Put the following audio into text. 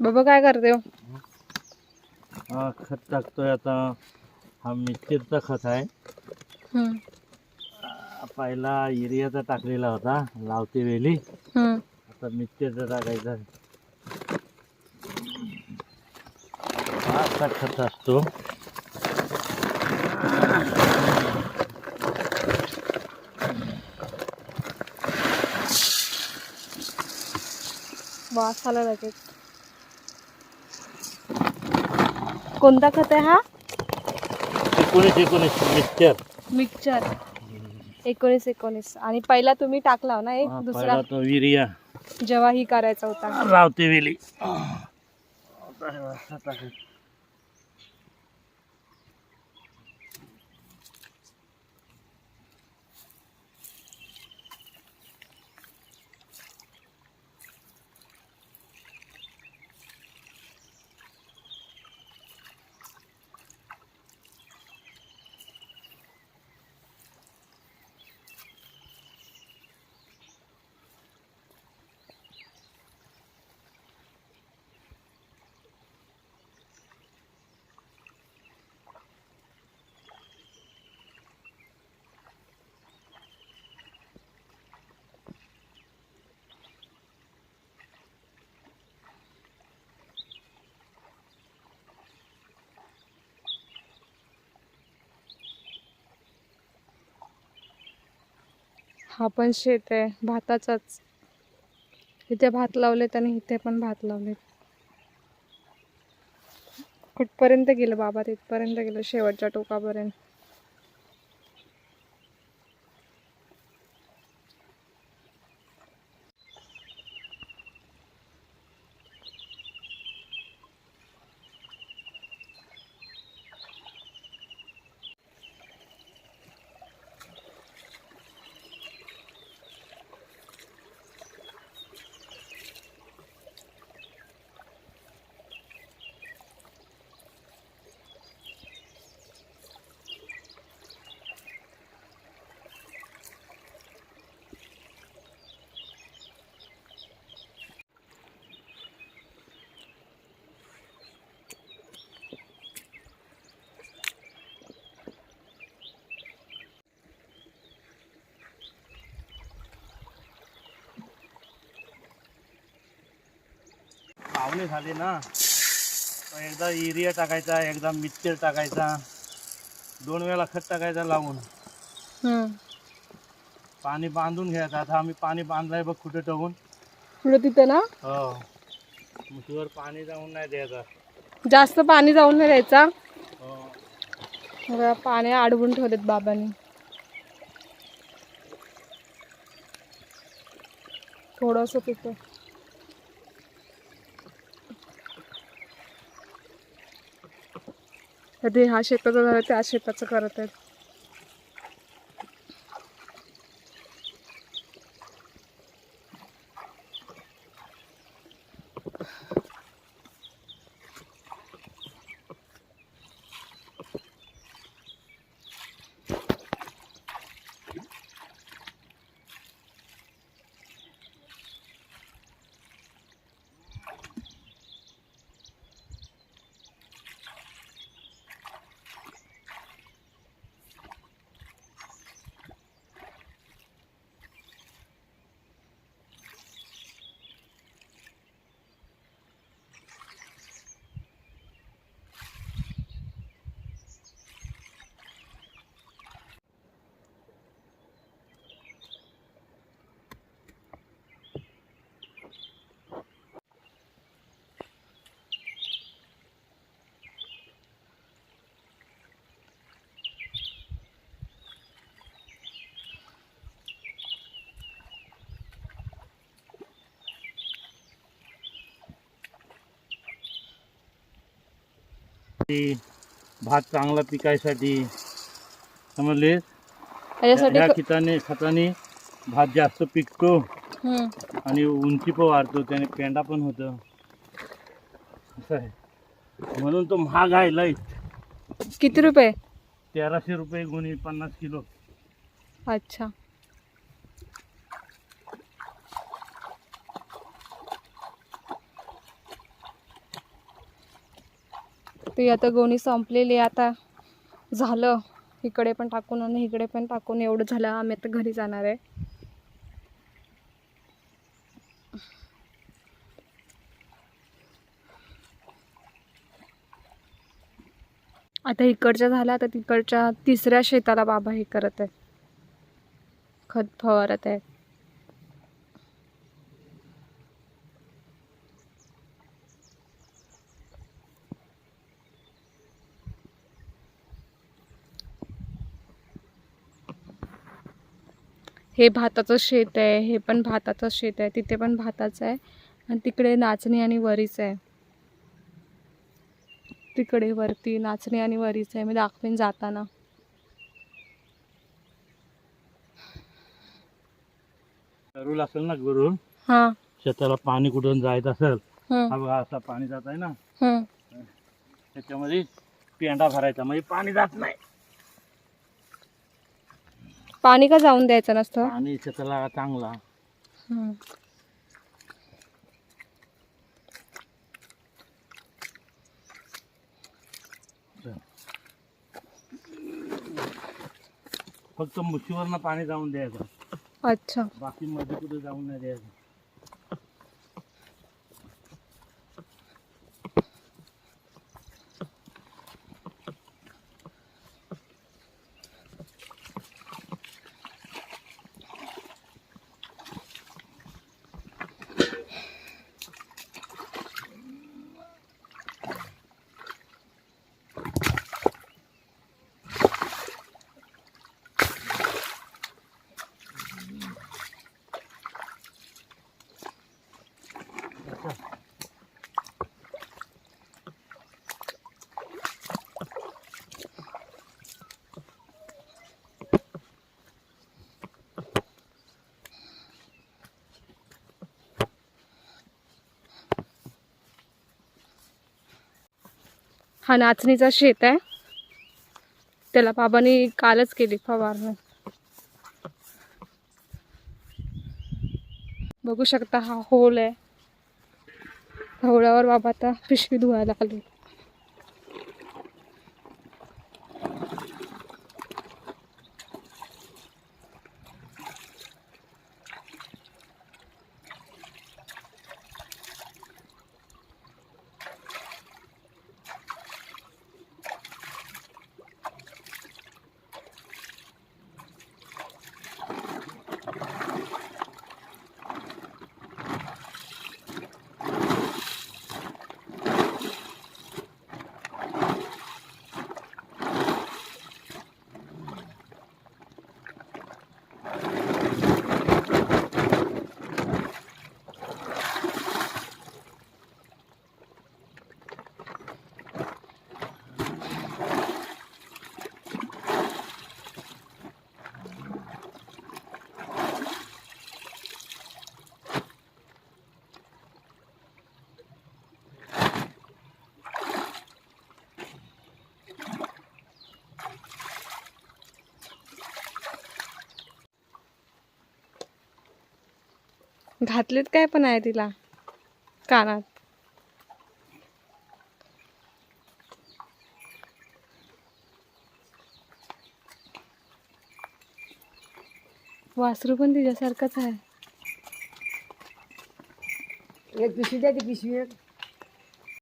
बाबा काय करते हो? हा खत टाकतोय आता. हा मिरचीचा खत आहे. हम्म, आ, पहिला युरियाचा टाकलेला होता लावते वेली. हम्म. आता मिरचीचा टाकायचा. हा असा खत असतो. वास आला लगेच. कोणता खत आहे हा? एकोणीस एकोणीस. मिक्सचर. मिक्सचर. एकोणीस एकोणीस. आणि पहिला तुम्ही टाकला हो ना एक? दुसरा पहिला तो युरिया जेव्हा ही करायचा होता. लावते वेली. हा पण शेत आहे भाताचाच. इथे भात लावलेत आणि इथे पण भात लावलेत. कुठपर्यंत गेलं बाबा तिथपर्यंत गेलं शेवटच्या टोकापर्यंत. पावले झाले ना. एकदा युरिया टाकायचा एकदा मिक्सचर टाकायचा. दोन वेळा खत टाकायचा लावून. पाणी बांधून घ्यायचं. आता आम्ही पाणी बांधलंय बघ कुठे ठेवून पुढे तिथे ना? हो. मुठीवर पाणी जाऊन नाही द्यायचं. जास्त पाणी जाऊन नाही द्यायचा. हो. बघा, पाणी अडवून ठेवलेत बाबांनी. थोडस तिथे. कधी हा शेताचा झालं त्या शेताचं करत आहेत. ती भात चांगला पिकायसाठी समजले? क- खताने खताने भात जास्त पिकतो. आणि उंची पण वाढतो त्याने पेंडा पण होतं. असं आहे. म्हणून तो महाग आहे लय किती रुपये? तेराशे रुपये गुणी पन्नास किलो. अच्छा. ती आता गोणी संपलेली आहे. आता झालं. इकडे पण टाकून आणि इकडे पण टाकून एवढं झालं. आम्ही आता घरी जाणार आहे. आता इकडच्या झाल्या आता तिकडच्या तिसऱ्या शेताला बाबा हे करत आहे खत फवारत आहे हे भाताचं शेत आहे हे पण भाताचं शेत आहे तिथे पण भाताचं आहे आणि तिकडे नाचणी आणि वरीच आहे. तिकडे वरती नाचणी आणि वरीच आहे मी दाखवेन जाताना. रूल असेल ना गुरुल हां. शेताला पाणी कुठून जायचं असेल हा. बघा असा पाणी जात आहे ना. हं. त्याच्यामध्ये पेंडा भरायचा म्हणजे पाणी जात नाही. पाणी का जाऊन द्यायचं नसतं? शेताला चांगला. हं. फक्त मुशीवरनं पाणी जाऊन द्यायचं. अच्छा. बाकी मध्ये कुठे जाऊन नाही द्यायचं. हा नाचणीचा शेत आहे. त्याला बाबांनी कालच केली फवारणी. बघू शकता हा होल आहे. होळ्यावर बाबा आता पिशवी धुवायला आली. घातलेत काय पण आहे तिला? कानात. वासरू पण तिच्यासारखंच आहे. एक पिशवी द्या ती पिशवी एक.